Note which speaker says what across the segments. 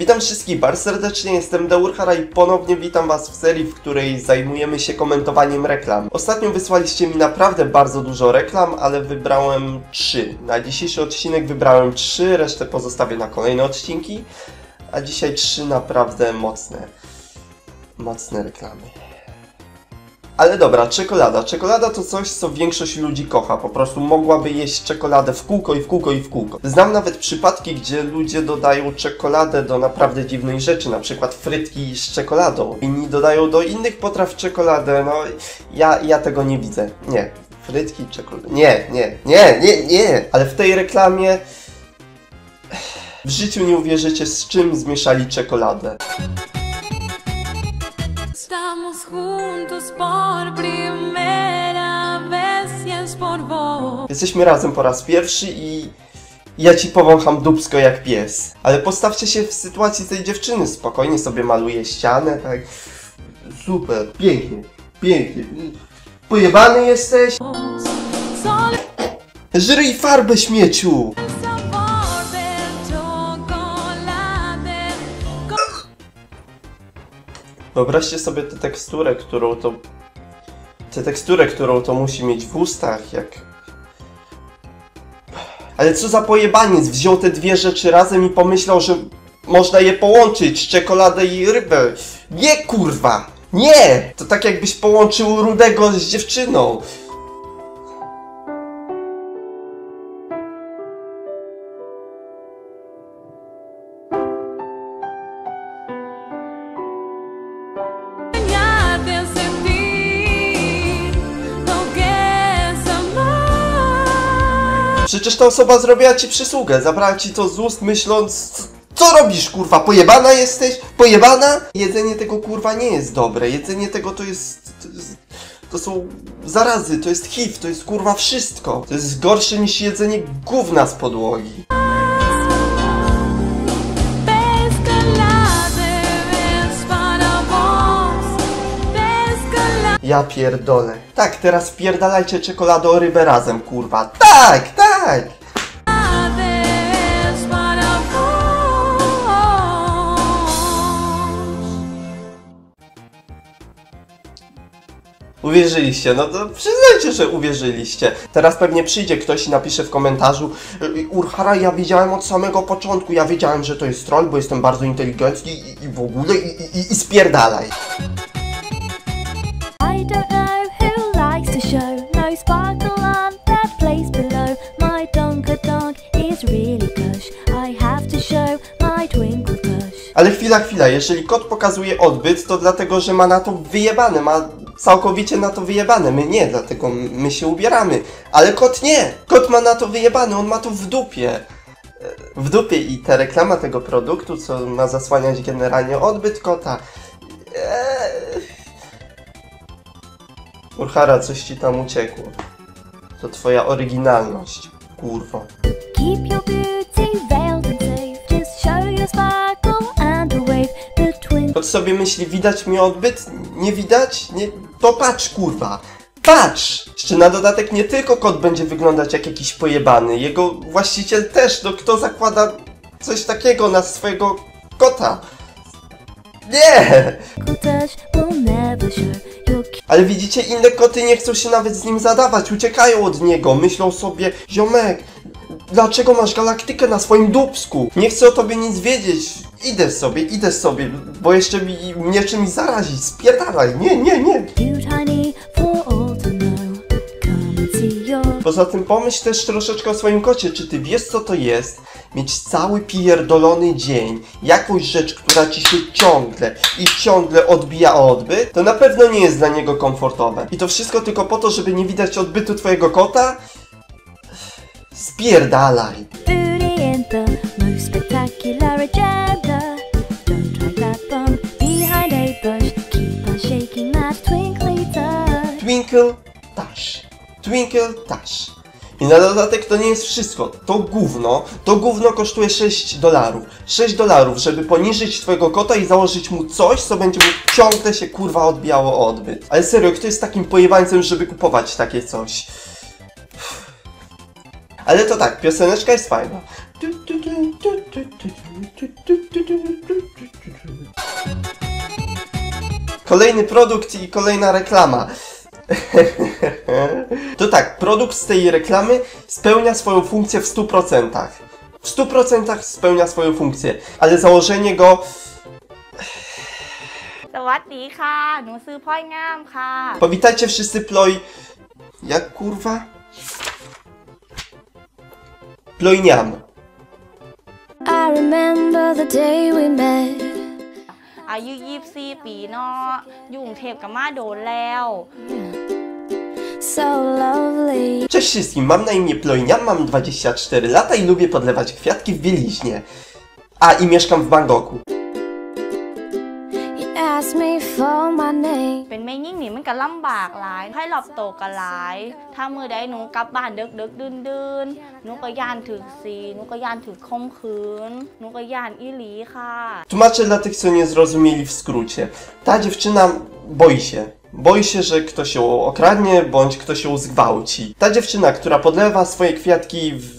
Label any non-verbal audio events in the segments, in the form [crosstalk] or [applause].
Speaker 1: Witam wszystkich bardzo serdecznie, jestem Deurhara i ponownie witam Was w serii, w której zajmujemy się komentowaniem reklam. Ostatnio wysłaliście mi naprawdę bardzo dużo reklam, ale wybrałem trzy. Na dzisiejszy odcinek wybrałem trzy, resztę pozostawię na kolejne odcinki, a dzisiaj trzy naprawdę mocne, mocne reklamy. Ale dobra, czekolada. Czekolada to coś, co większość ludzi kocha. Po prostu mogłaby jeść czekoladę w kółko i w kółko i w kółko. Znam nawet przypadki, gdzie ludzie dodają czekoladę do naprawdę dziwnej rzeczy, na przykład frytki z czekoladą. Inni dodają do innych potraw czekoladę. No, ja, ja tego nie widzę. Nie. Frytki, czekolada. Nie, nie, nie, nie, nie. Ale w tej reklamie... W życiu nie uwierzycie, z czym zmieszali czekoladę.
Speaker 2: Estamos juntos por primera vez y es por vos.
Speaker 1: Jesteśmy razem po raz pierwszy i ja ci powącham dubsko jak pies. Ale postawcie się w sytuacji tej dziewczyny. Spokojnie sobie maluje ścianę, tak. Super, pięknie, pięknie. Pojebany jesteś? Żryj farbę śmieciu! Wyobraźcie sobie tę teksturę, którą to... Tę teksturę, którą to musi mieć w ustach, jak... Ale co za pojebaniec, wziął te dwie rzeczy razem i pomyślał, że można je połączyć, czekoladę i rybę. Nie, kurwa! Nie! To tak jakbyś połączył rudego z dziewczyną. Przecież ta osoba zrobiła ci przysługę, zabrała ci to z ust myśląc... Co robisz, kurwa? Pojebana jesteś? Pojebana? Jedzenie tego, kurwa, nie jest dobre. Jedzenie tego to jest... To, jest, to są zarazy, to jest HIV, to jest, kurwa, wszystko. To jest gorsze niż jedzenie gówna z podłogi. Ja pierdolę. Tak, teraz wpierdalajcie czekoladę o rybę razem, kurwa. Tak, tak!
Speaker 2: Vos.
Speaker 1: Uwierzyliście, no to przyznajcie, że uwierzyliście. Teraz pewnie przyjdzie ktoś i napisze w komentarzu "Y, Urhara, ja wiedziałem od samego początku, ja wiedziałem, że to jest troll, bo jestem bardzo inteligentny i, i w ogóle i, i, i spierdalaj. Ale chwila, chwila, jeżeli kot pokazuje odbyt, to dlatego, że ma na to wyjebane, ma całkowicie na to wyjebane. My nie, dlatego my się ubieramy. Ale kot nie! Kot ma na to wyjebane, on ma to w dupie. E, W dupie i ta reklama tego produktu, co ma zasłaniać generalnie odbyt kota. Eee... Urhara, coś ci tam uciekło. To twoja oryginalność, kurwo.
Speaker 3: Keep your beauty veiled and safe. Just show your.
Speaker 1: Kot sobie myśli, widać mi odbyt? Nie widać? Nie? To patrz, kurwa! Patrz! Jeszcze na dodatek nie tylko kot będzie wyglądać jak jakiś pojebany, jego właściciel też, no kto zakłada coś takiego na swojego kota? Nie! Ale widzicie, inne koty nie chcą się nawet z nim zadawać, uciekają od niego, myślą sobie, ziomek, dlaczego masz galaktykę na swoim dupsku? Nie chcę o tobie nic wiedzieć, idę sobie, idę sobie, bo jeszcze mi, mnie czymś zarazić, spierdalaj, nie, nie, nie. Poza tym pomyśl też troszeczkę o swoim kocie, czy ty wiesz co to jest? Mieć cały pierdolony dzień, jakąś rzecz, która ci się ciągle i ciągle odbija o odbyt, to na pewno nie jest dla niego komfortowe. I to wszystko tylko po to, żeby nie widać odbytu twojego kota? Spierdalaj.
Speaker 3: Most spectacular agenda. Don't try that bum behind a bush. Keep on shaking that twinkly touch.
Speaker 1: Twinkle Tash. Twinkle Tash. I na dodatek to nie jest wszystko. To gówno, to gówno kosztuje 6 dolarów. 6 dolarów, żeby poniżyć twojego kota i założyć mu coś, co będzie mu ciągle się kurwa odbijało o odbyt. Ale serio, kto jest takim pojebańcem, żeby kupować takie coś? Ale to tak, pioseneczka jest fajna. Kolejny produkt i kolejna reklama. [laughs] To tak, produkt z tej reklamy spełnia swoją funkcję w 100%. W 100% spełnia swoją funkcję, ale założenie go
Speaker 4: สวัสดีค่ะ หนูซื้อพ้อยงามค่ะ
Speaker 1: Powitajcie wszyscy ploj... Jak kurwa? Plojniam.
Speaker 3: I remember the day we met.
Speaker 4: อายุ24ปีเนาะอยู่กรุงเทพกับมาโดนแล้ว
Speaker 3: So lovely.
Speaker 1: Cześć wszystkim, mam na imię Plojniam, mam 24 lata i lubię podlewać kwiatki w bieliźnie. A, i mieszkam w Bangkoku.
Speaker 3: You asked me for my name.
Speaker 4: เป็นแม่ยิ่งนี่มันก็ลำบากหลายให้หลอบโตก็หลาย ถ้ามือใดหนูกลับบ้านดึกดึกดื่นดื่นๆหนูก็ย่านถึกสีหนูก็ย่านถึกคมคืนหนูก็ย่านอีหลีค่ะ
Speaker 1: Tłumaczę dla tych, co nie zrozumieli w skrócie. Ta dziewczyna boi się. Boi się, że ktoś ją okradnie, bądź ktoś ją zgwałci. Ta dziewczyna, która podlewa swoje kwiatki w w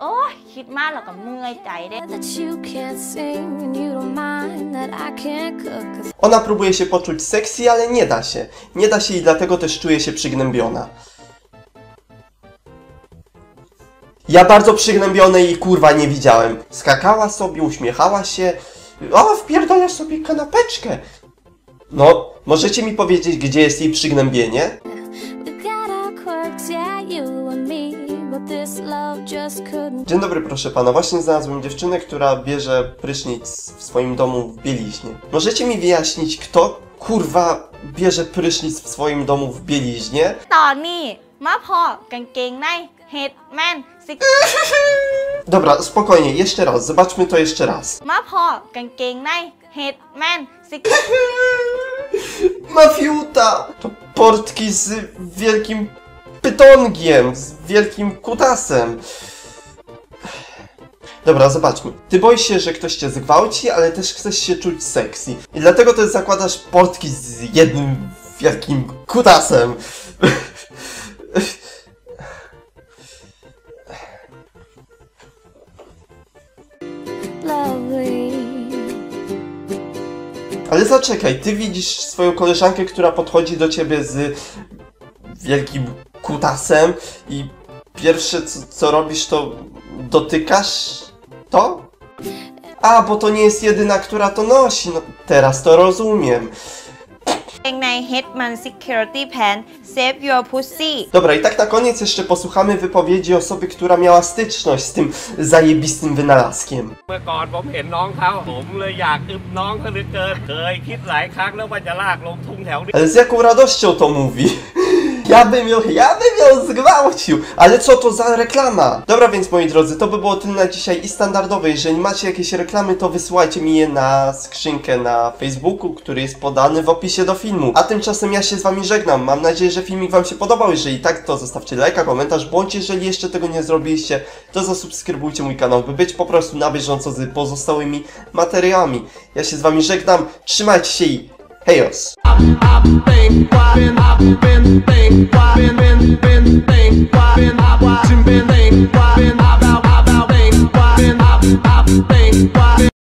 Speaker 4: โอ้ยคิดมากแล้วก็เมื่อยใจเด้
Speaker 3: That you can't sing and you don't mind that I can't cook. 'cause
Speaker 1: Ona próbuje się poczuć sexy, ale nie da się. Nie da się i dlatego też czuje się przygnębiona. Ja bardzo przygnębiony i kurwa nie widziałem. Skakała sobie, uśmiechała się. O, wpierdolę sobie kanapeczkę. No, możecie mi powiedzieć, gdzie jest jej przygnębienie? Dzień dobry, proszę pana. Właśnie znalazłem dziewczynę, która bierze prysznic w swoim domu w bieliźnie. Możecie mi wyjaśnić, kto kurwa bierze prysznic w swoim domu w bieliźnie?
Speaker 4: ตอนนี้มาพอกางเกงในเฮดแมนซิ [laughs]
Speaker 1: Dobra, spokojnie, jeszcze raz, zobaczmy to jeszcze raz.
Speaker 4: มาพอกางเกงในเฮดแมนซิ [laughs]
Speaker 1: Mafiuta! To portki z wielkim pytongiem, z wielkim kutasem. Dobra, zobaczmy. Ty boisz się, że ktoś cię zgwałci, ale też chcesz się czuć sexy. I dlatego też zakładasz portki z jednym wielkim kutasem. Ale zaczekaj, ty widzisz swoją koleżankę, która podchodzi do ciebie z wielkim kutasem i pierwsze co, co robisz to dotykasz to? A, bo to nie jest jedyna, która to nosi. No teraz to rozumiem.
Speaker 4: เกงในเฮดมัน security pant save your pussy
Speaker 1: Dobra, i tak na koniec jeszcze posłuchamy wypowiedzi osoby, która miała styczność z tym zajebistym wynalazkiem.
Speaker 5: เมื่อก่อนผมเห็นน้องเขาผมเลยอยากอึบน้องเขาเหลือเกินเคยคิดหลายครั้งแล้วว่าจะลากลงทุ่งแถวนี้
Speaker 1: Ale z jaką radością to mówi. Ja bym ją, ja bym ją zgwałcił. Ale co to za reklama? Dobra, więc moi drodzy, to by było tyle na dzisiaj i standardowe. Jeżeli macie jakieś reklamy, to wysyłajcie mi je na skrzynkę na Facebooku, który jest podany w opisie do filmu. A tymczasem ja się z wami żegnam. Mam nadzieję, że filmik wam się podobał. Jeżeli tak, to zostawcie lajka, komentarz, bądź jeżeli jeszcze tego nie zrobiliście, to zasubskrybujcie mój kanał, by być po prostu na bieżąco z pozostałymi materiałami. Ja się z wami żegnam, trzymajcie się i
Speaker 6: Chaos.